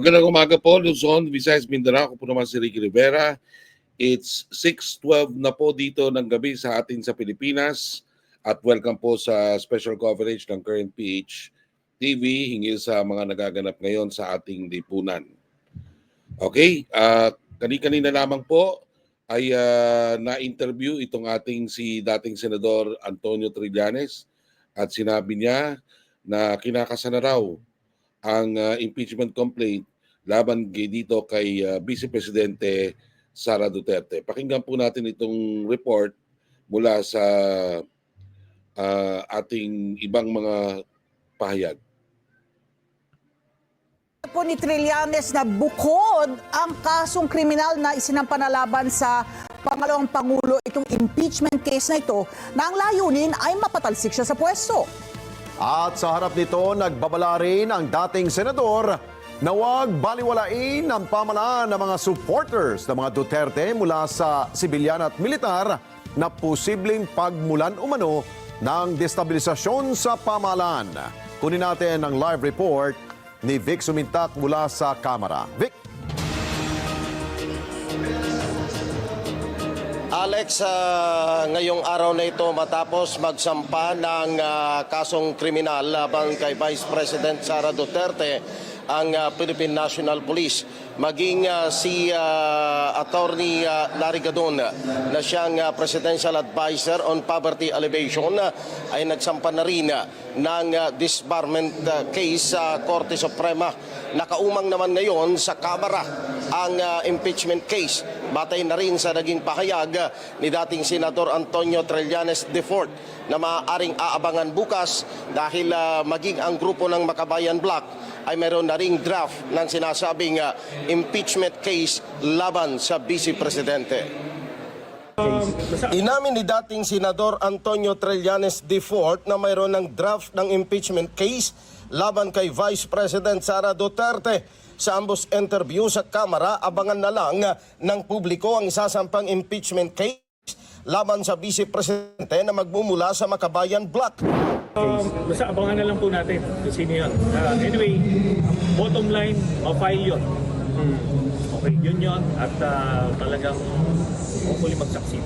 Magandang umaga po, Luzon, Visayas, Mindanao. Ako po naman si Ricky Rivera. It's 6.12 na po dito ng gabi sa atin sa Pilipinas. At welcome po sa special coverage ng Current PH TV hinggil sa mga nagaganap ngayon sa ating lipunan. Okay, uh, kani-kanina lamang po ay uh, na-interview itong ating si dating Senador Antonio Trillanes at sinabi niya na kinakasana raw ang uh, impeachment complaint laban dito kay uh, Vice Presidente Sara Duterte. Pakinggan po natin itong report mula sa uh, ating ibang mga pahayag. po ni Trillanes na bukod ang kasong kriminal na isinampanallaban sa pangalawang pangulo itong impeachment case na ito na ang layunin ay mapatalsik siya sa pwesto. At sa harap nito, nagbabala rin ang dating senador na huwag baliwalain ang pamalaan ng mga supporters ng mga Duterte mula sa sibilyan at militar na posibleng pagmulan umano ng destabilisasyon sa pamalaan. Kunin natin ang live report ni Vic Sumintak mula sa Kamara. Vic? Alex, ah, ngayong araw na ito matapos magsampa ng ah, kasong kriminal laban kay Vice President Sara Duterte ang ah, Philippine National Police maging ah, si ah, Attorney ah, Larry Gadon na siyang ah, Presidential Advisor on Poverty Alleviation ah, ay nagsampa na rin ah, ng ah, disbarment ah, case sa Korte Suprema. Nakaumang naman ngayon sa Kamara ang ah, impeachment case. Batay na rin sa naging pahayag ah, ni dating Senador Antonio Trillanes IV na maaaring aabangan bukas dahil ah, maging ang grupo ng Makabayan Black ay meron na ring draft ng sinasabing ah, impeachment case laban sa Vice Presidente. Inamin ni dating Senador Antonio Trillanes IV na mayroon ng draft ng impeachment case laban kay Vice President Sara Duterte. Sa ambos interview sa Kamara, abangan na lang ng publiko ang isasampang impeachment case laban sa Vice Presidente na magmumula sa Makabayan Block. Um, basta abangan na lang po natin kung sino yun. Uh, anyway, bottom line, ma-file yun. Okay, yun yun. At uh, talagang hopefully mag-succeed.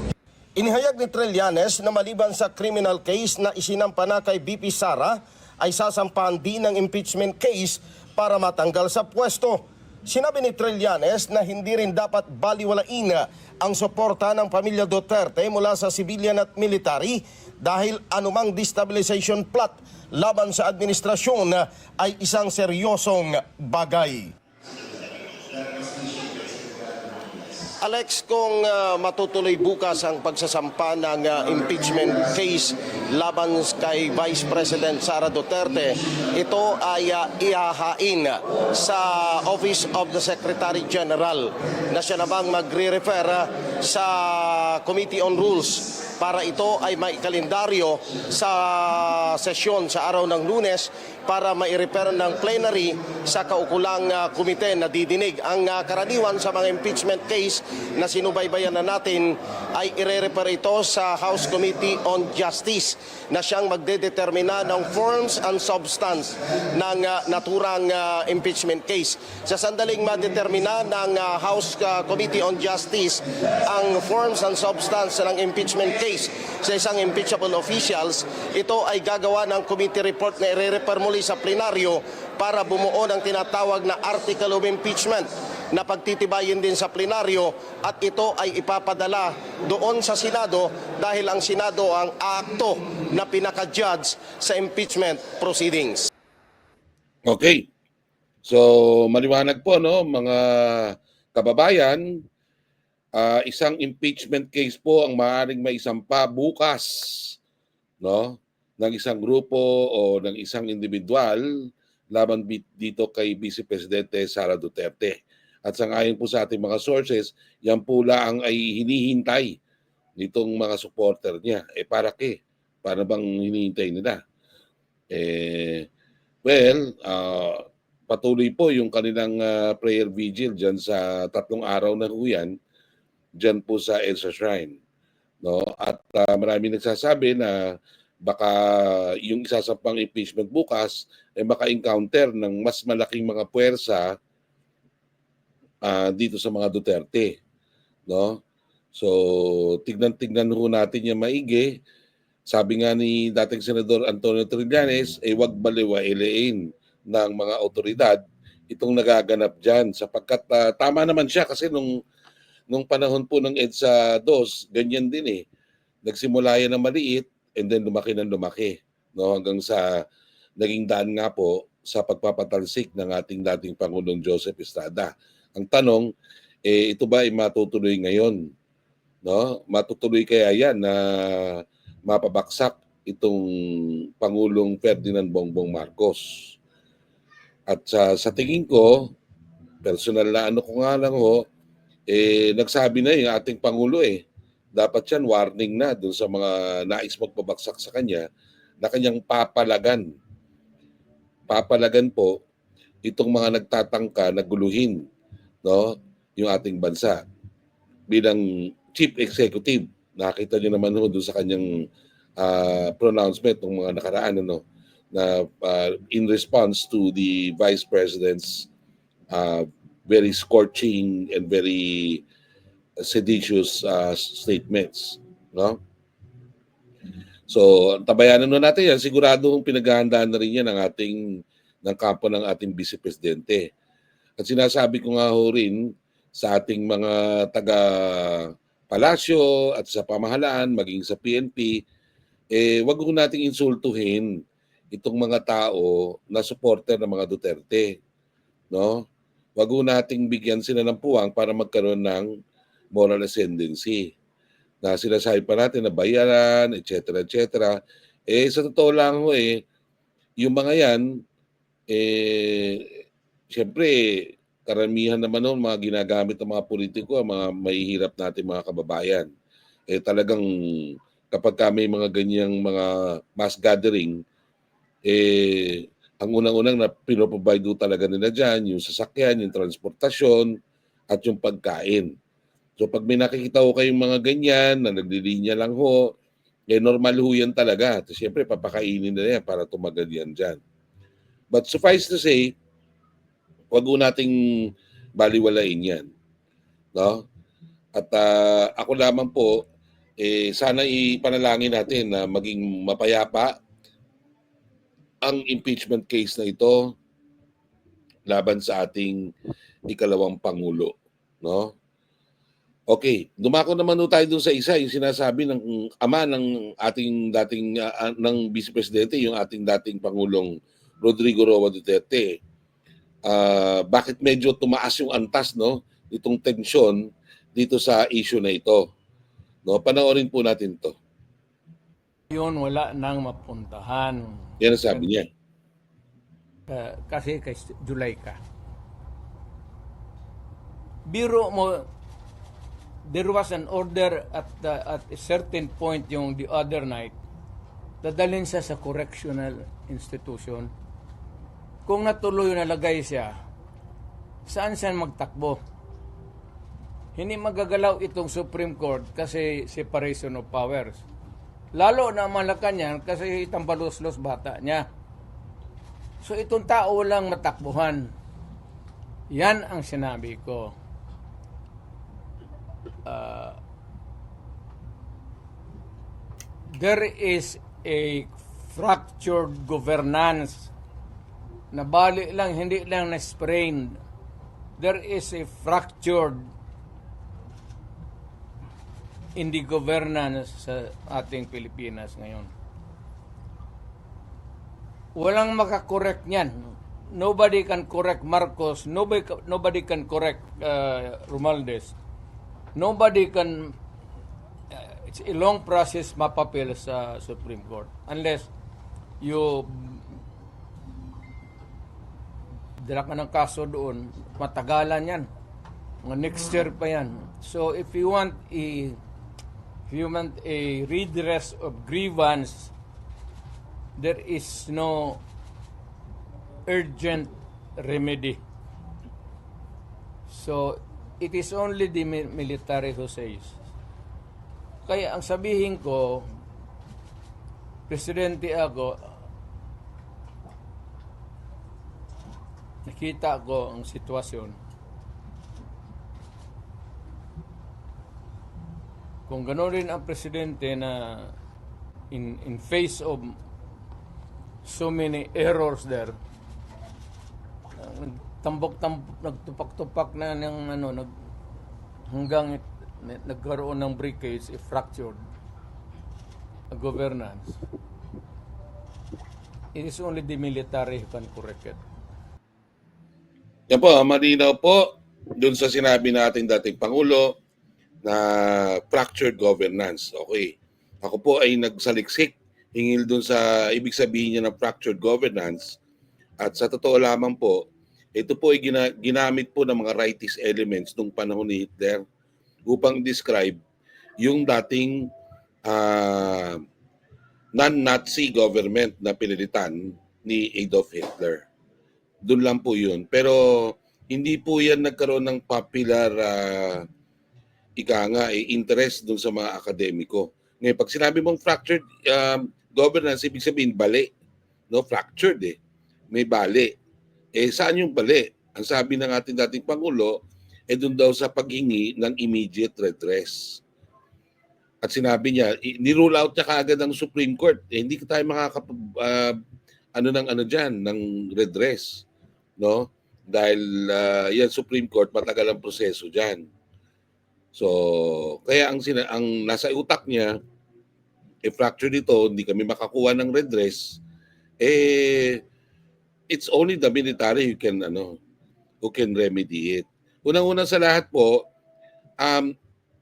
Inihayag ni Trillanes na maliban sa criminal case na isinampa na kay BP Sara, ay sasampahan din ng impeachment case para matanggal sa pwesto. Sinabi ni Trillanes na hindi rin dapat baliwalain ang suporta ng pamilya Duterte mula sa civilian at military dahil anumang destabilization plot laban sa administrasyon ay isang seryosong bagay. Alex, kung ah, matutuloy bukas ang pagsasampa ng ah, impeachment case laban kay Vice President Sara Duterte, ito ay ah, ihahain sa Office of the Secretary General. Na siya namang magre-refer ah, sa Committee on Rules para ito ay may kalendaryo sa sesyon sa araw ng lunes para mai-refer ng plenary sa kaukulang uh, komite na didinig. Ang uh, karaniwan sa mga impeachment case na sinubaybayan na natin ay ire-refer ito sa House Committee on Justice na siyang magdedetermina ng forms and substance ng uh, naturang uh, impeachment case. Sa sandaling madetermina ng uh, House uh, Committee on Justice ang forms and substance ng impeachment case sa isang impeachable officials, ito ay gagawa ng committee report na ire-refer muli sa plenaryo para bumuo ng tinatawag na article of impeachment na pagtitibayin din sa plenaryo at ito ay ipapadala doon sa Senado dahil ang Senado ang akto na pinaka-judge sa impeachment proceedings. Okay. So, maliwanag po, no, mga kababayan, ah, isang impeachment case po ang maaaring maisampa bukas, no, ng isang grupo o ng isang individual laban dito kay Vice Presidente Sara Duterte. At sangayon po sa ating mga sources, yan po lang ay hinihintay nitong mga supporter niya. Eh para ke? Para bang hinihintay nila? Eh, well, ah, patuloy po yung kanilang ah, prayer vigil dyan sa tatlong araw na ho yan, dyan po sa Elsa Shrine. No? At ah, marami nagsasabi na baka yung isa sa pang impeachment bukas ay maka-encounter ng mas malaking mga puwersa ah, dito sa mga Duterte, no? So, tignan-tignan ho natin yung maigi. Sabi nga ni dating Senador Antonio Trillanes, eh wag baliwailain ng mga otoridad itong nagaganap diyan sapagkat ah, tama naman siya kasi nung nung panahon po ng EDSA 2, ganyan din eh. Nagsimula yan na maliit and then lumaki ng lumaki no hanggang sa naging daan nga po sa pagpapatalsik ng ating dating Pangulong Joseph Estrada. Ang tanong, eh, ito ba ay matutuloy ngayon? No? Matutuloy kaya yan na mapabaksak itong Pangulong Ferdinand Bongbong Marcos? At sa, sa tingin ko, personal na ano ko nga lang ho, eh, nagsabi na yung ating Pangulo eh, dapat yan warning na dun sa mga nais magpabaksak sa kanya na kanyang papalagan. Papalagan po itong mga nagtatangka na guluhin no, yung ating bansa. Bilang chief executive, nakita niyo naman doon sa kanyang ah, pronouncement ng mga nakaraan ano, na ah, in response to the vice president's ah, very scorching and very seditious ah, statements, no? So, tabayanan na natin yan. Siguradong pinaghahandaan na rin yan ng ating ng kampo ng ating Vice Presidente. At sinasabi ko nga ho rin sa ating mga taga palasyo at sa pamahalaan, maging sa PNP, eh, wag ho nating insultuhin itong mga tao na supporter ng mga Duterte. No? Wag nating bigyan sila ng puwang para magkaroon ng moral ascendancy na sinasabi pa natin na bayaran, etc. etc. Eh, sa totoo lang ho eh, yung mga yan, eh, siyempre, karamihan naman noon mga ginagamit ng mga politiko, ang mga mahihirap natin mga kababayan. Eh, talagang kapag ka may mga ganyang mga mass gathering, eh, ang unang-unang na pinoprovide talaga nila dyan, yung sasakyan, yung transportasyon, at yung pagkain. So pag may nakikita ko kayong mga ganyan na naglilinya lang ho, eh normal ho yan talaga. At siyempre papakainin na yan para tumagal yan dyan. But suffice to say, wag ho nating baliwalain yan. No? At ah, ako lamang po, eh, sana ipanalangin natin na maging mapayapa ang impeachment case na ito laban sa ating ikalawang pangulo, no? Okay, dumako naman no tayo dun sa isa, yung sinasabi ng ama ng ating dating ah, ng Vice Presidente, yung ating dating Pangulong Rodrigo Roa Duterte. Ah, bakit medyo tumaas yung antas no itong tensyon dito sa issue na ito? No, panoorin po natin 'to. Yun wala nang mapuntahan. Yan ang sabi niya. Uh, kasi kay July ka. Biro mo, there was an order at the, at a certain point yung the other night, dadalhin siya sa correctional institution. Kung natuloy na lagay siya, saan siya magtakbo? Hindi magagalaw itong Supreme Court kasi separation of powers. Lalo na Malacanang kasi tambalos-los bata niya. So itong tao lang matakbuhan. Yan ang sinabi ko. Uh, there is a fractured governance na bali lang, hindi lang na-sprained. There is a fractured in the governance sa ating Pilipinas ngayon. Walang makakorek niyan. Nobody can correct Marcos. Nobody, nobody can correct uh, Romualdez. Nobody can... uh, it's a long process mapapil sa Supreme Court. Unless you dala ka ng kaso doon, matagalan yan. Next year pa yan. So if you want a want a redress of grievance, there is no urgent remedy. So, it is only the mi- military who says. Kaya ang sabihin ko, presidente ako, nakita ko ang sitwasyon. Kung gano'n rin ang presidente na in in face of so many errors there tambok-tambok nagtupak-tupak na ng ano nag hanggang it, na- nagkaroon ng breakage eh, fractured uh, governance. It is only the military who can correct it. Yan po, malinaw po dun sa sinabi natin dating Pangulo na fractured governance. Okay. Ako po ay nagsaliksik hingil dun sa ibig sabihin niya ng fractured governance. At sa totoo lamang po, ito po ay gina- ginamit po ng mga rightist elements nung panahon ni Hitler upang describe yung dating ah, non-Nazi government na pinilitan ni Adolf Hitler doon lang po yun. Pero hindi po yan nagkaroon ng popular ah, ika nga, eh, interest doon sa mga akademiko. Ngayon, pag sinabi mong fractured um, governance, ibig sabihin bali. No, fractured eh. May bali. Eh, saan yung bali? Ang sabi ng ating dating Pangulo, eh doon daw sa paghingi ng immediate redress. At sinabi niya, nirule out niya kaagad ng Supreme Court. Eh, hindi tayo makakap... ah, ano ng ano diyan ng redress no dahil ah, yan Supreme Court matagal ang proseso diyan so kaya ang sina ang nasa utak niya eh fracture dito hindi kami makakuha ng redress eh it's only the military who can ano who can remedy it unang-una sa lahat po um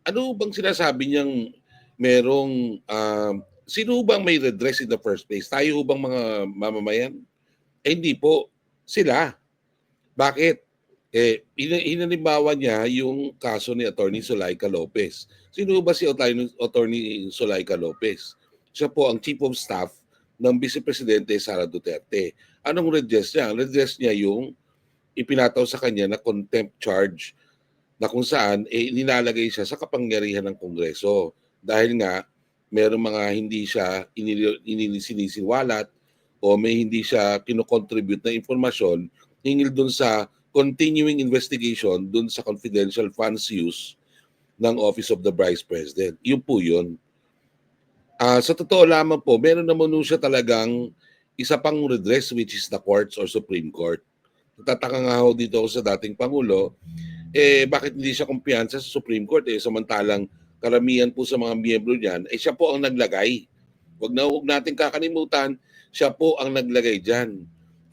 ano bang sinasabi niyang merong um, sino bang may redress in the first place? Tayo bang mga mamamayan? Eh, hindi po. Sila. Bakit? Eh, ina- inalimbawa niya yung kaso ni Attorney Sulaika Lopez. Sino ba si Attorney, Sulaika Lopez? Siya po ang Chief of Staff ng Vice Presidente Sara Duterte. Anong redress niya? Ang redress niya yung ipinataw sa kanya na contempt charge na kung saan eh, nilalagay siya sa kapangyarihan ng Kongreso. Dahil nga, merong mga hindi siya inili- inili- sinisiwalat o may hindi siya kinocontribute na informasyon hingil dun sa continuing investigation dun sa confidential funds use ng Office of the Vice President. Yun po yun. Ah, sa totoo lamang po, meron naman siya talagang isa pang redress which is the courts or Supreme Court. Tataka nga ho dito ako sa dating Pangulo, eh bakit hindi siya kumpiyansa sa Supreme Court eh samantalang karamihan po sa mga miyembro niyan, eh siya po ang naglagay. Huwag na huwag natin kakalimutan, siya po ang naglagay diyan.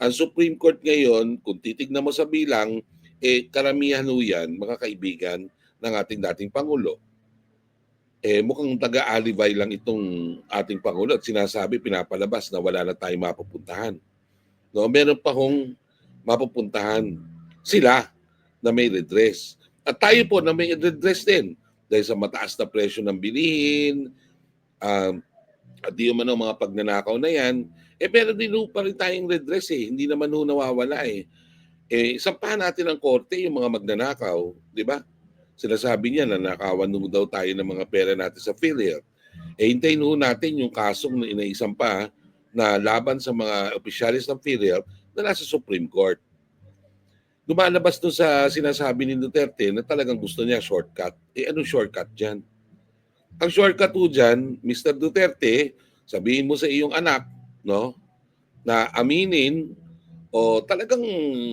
Ang Supreme Court ngayon, kung titignan mo sa bilang, eh karamihan ho yan, mga kaibigan ng ating dating Pangulo. Eh mukhang taga-alibay lang itong ating Pangulo at sinasabi, pinapalabas na wala na tayong mapupuntahan. No, meron pa hong mapupuntahan sila na may redress. At tayo po na may redress din dahil sa mataas na presyo ng bilihin, um, at di man ang mga pagnanakaw na yan, eh pero din pa rin tayong redress eh. Hindi naman ho nawawala eh. Eh, sampahan natin ng korte yung mga magnanakaw, di ba? Sinasabi niya na nakawan ho daw tayo ng mga pera natin sa PhilHealth. Eh, hintayin ho natin yung kasong na inaisampa na laban sa mga opisyalis ng PhilHealth na nasa Supreme Court lumalabas doon sa sinasabi ni Duterte na talagang gusto niya shortcut. Eh, anong shortcut dyan? Ang shortcut po dyan, Mr. Duterte, sabihin mo sa iyong anak, no, na aminin o talagang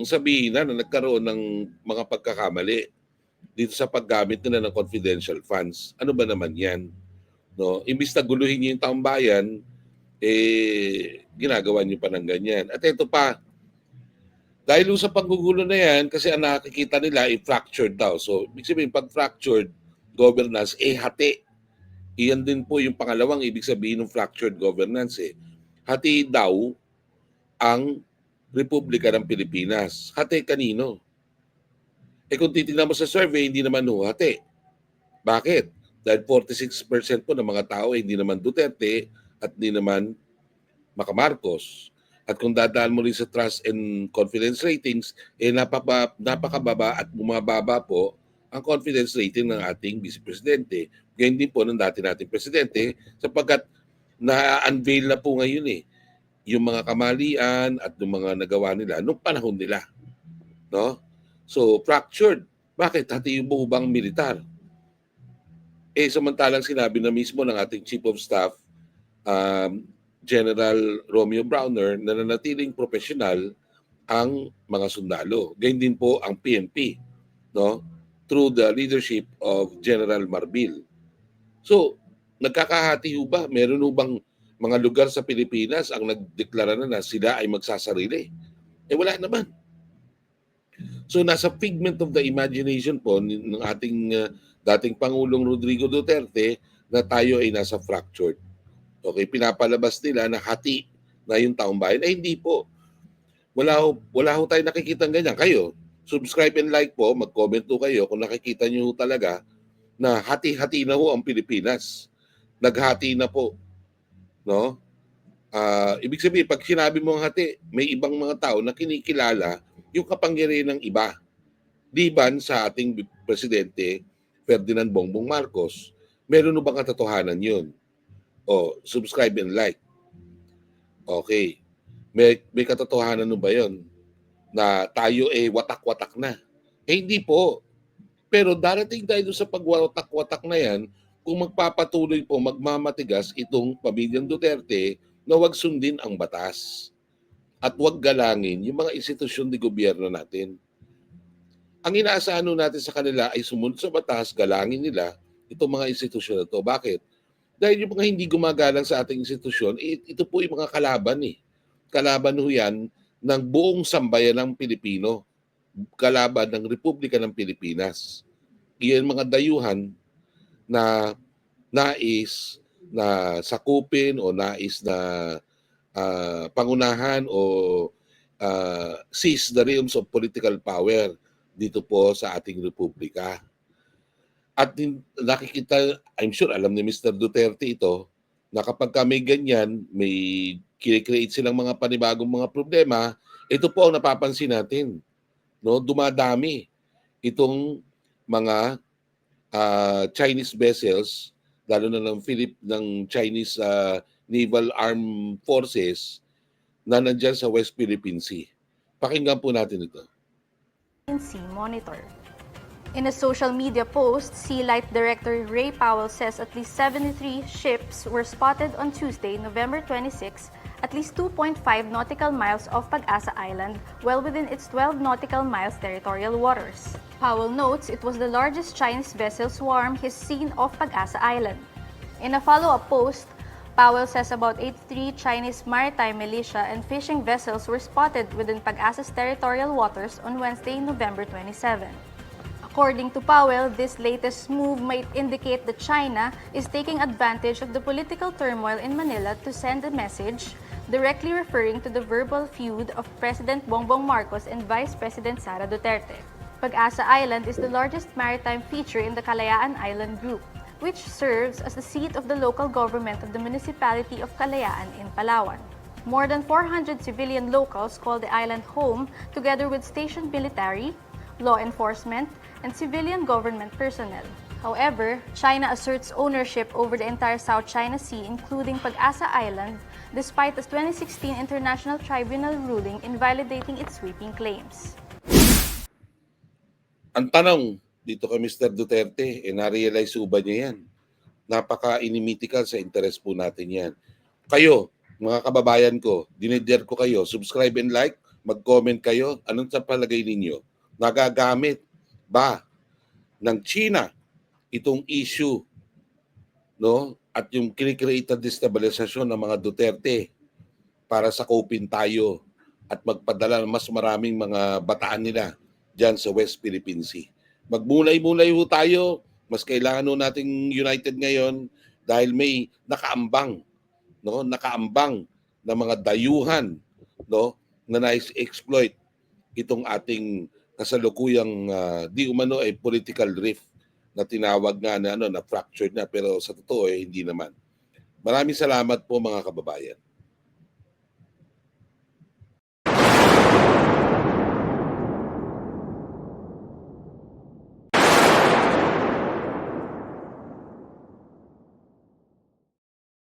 sabihin na na nagkaroon ng mga pagkakamali dito sa paggamit nila ng confidential funds. Ano ba naman yan? No? Imbis na guluhin niyo yung taong bayan, eh, ginagawa niyo pa ng ganyan. At ito pa, dahil sa panggugulo na yan, kasi ang nakikita nila ay fractured daw. So, ibig sabihin, pag fractured governance, eh hati. Iyan din po yung pangalawang ibig sabihin ng fractured governance eh. Hati daw ang Republika ng Pilipinas. Hati kanino? Eh kung titignan mo sa survey, hindi naman ho hati. Bakit? Dahil 46% po ng mga tao eh, hindi naman Duterte at hindi naman Makamarcos. At kung dadaan mo rin sa trust and confidence ratings, eh napapa, napakababa at bumababa po ang confidence rating ng ating Vice Presidente. Ganyan din po ng dati nating Presidente sapagkat na-unveil na po ngayon eh yung mga kamalian at yung mga nagawa nila nung panahon nila. No? So, fractured. Bakit? Hati yung buhubang militar. Eh samantalang sinabi na mismo ng ating Chief of Staff, um, General Romeo Browner, na nanatiling profesional ang mga sundalo. Ganyan din po ang PNP, no? Through the leadership of General Marbil. So, nagkakahati ho ba? Meron ho bang mga lugar sa Pilipinas ang nagdeklara na na sila ay magsasarili? Eh wala naman. So nasa figment of the imagination po ng ating uh, dating Pangulong Rodrigo Duterte na tayo ay nasa fractured. Okay, pinapalabas nila na hati na yung taong bayan. Eh hindi po. Wala ho, wala ho tayo nakikita ganyan. Kayo, subscribe and like po, mag-comment po kayo kung nakikita nyo talaga na hati-hati na ho ang Pilipinas. Naghati na po. No? Ah, ibig sabihin, pag sinabi mo ang hati, may ibang mga tao na kinikilala yung kapangyarihan ng iba. Liban sa ating presidente, Ferdinand Bongbong Marcos, meron no bang katotohanan yun? O, subscribe and like. Okay. May, may katotohanan no ba yun? Na tayo eh watak-watak na. Eh hindi po. Pero darating tayo sa pagwatak-watak na yan, kung magpapatuloy po, magmamatigas itong pamilyang Duterte na wag sundin ang batas at wag galangin yung mga institusyon ng gobyerno natin. Ang inaasahan natin sa kanila ay sumunod sa batas, galangin nila itong mga institusyon na to. Bakit? Dahil yung mga hindi gumagalang sa ating institusyon, ito po yung mga kalaban eh. Kalaban ho yan ng buong sambayan ng Pilipino. Kalaban ng Republika ng Pilipinas. Iyan mga dayuhan na nais na sakupin o nais na ah, pangunahan o ah, seize the realms of political power dito po sa ating republika. At nakikita, I'm sure alam ni Mr. Duterte ito, na kapag ka may ganyan, may kine-create silang mga panibagong mga problema, ito po ang napapansin natin. No, dumadami itong mga ah, Chinese vessels, lalo na ng Philip ng Chinese ah, Naval Armed Forces na nandyan sa West Philippine Sea. Pakinggan po natin ito. Sea Monitor. In a social media post, Sea Light Director Ray Powell says at least 73 ships were spotted on Tuesday, November 26, at least 2.5 nautical miles off Pag-asa Island, well within its 12 nautical miles territorial waters. Powell notes it was the largest Chinese vessel swarm he's seen off Pag-asa Island. In a follow-up post, Powell says about 83 Chinese maritime militia and fishing vessels were spotted within Pag-asa's territorial waters on Wednesday, November 27. According to Powell, this latest move might indicate that China is taking advantage of the political turmoil in Manila to send a message directly referring to the verbal feud of President Bongbong Marcos and Vice President Sara Duterte. Pag-asa Island is the largest maritime feature in the Kalayaan Island Group, which serves as the seat of the local government of the municipality of Kalayaan in Palawan. More than 400 civilian locals call the island home together with stationed military, law enforcement, and civilian government personnel. However, China asserts ownership over the entire South China Sea, including Pag-asa Island, despite the 2016 International Tribunal ruling invalidating its sweeping claims. Ang tanong dito kay Mr. Duterte, eh, na-realize ba niya yan? Napaka-inimitical sa interest po natin yan. Kayo, mga kababayan ko, dinider ko kayo, subscribe and like, mag-comment kayo. Anong sa palagay ninyo? Nagagamit ba ng China itong issue no at yung kinikreate na destabilisasyon ng mga Duterte para sakupin tayo at magpadala ng mas maraming mga bataan nila dyan sa West Philippine Sea. Magmulay-mulay ho tayo, mas kailangan ho nating united ngayon dahil may nakaambang, no? Nakaambang na mga dayuhan, no? Na nais-exploit itong ating kasalukuyang ah, di umano ay political rift na tinawag nga na ano na fractured na pero sa totoo eh hindi naman. Maraming salamat po mga kababayan.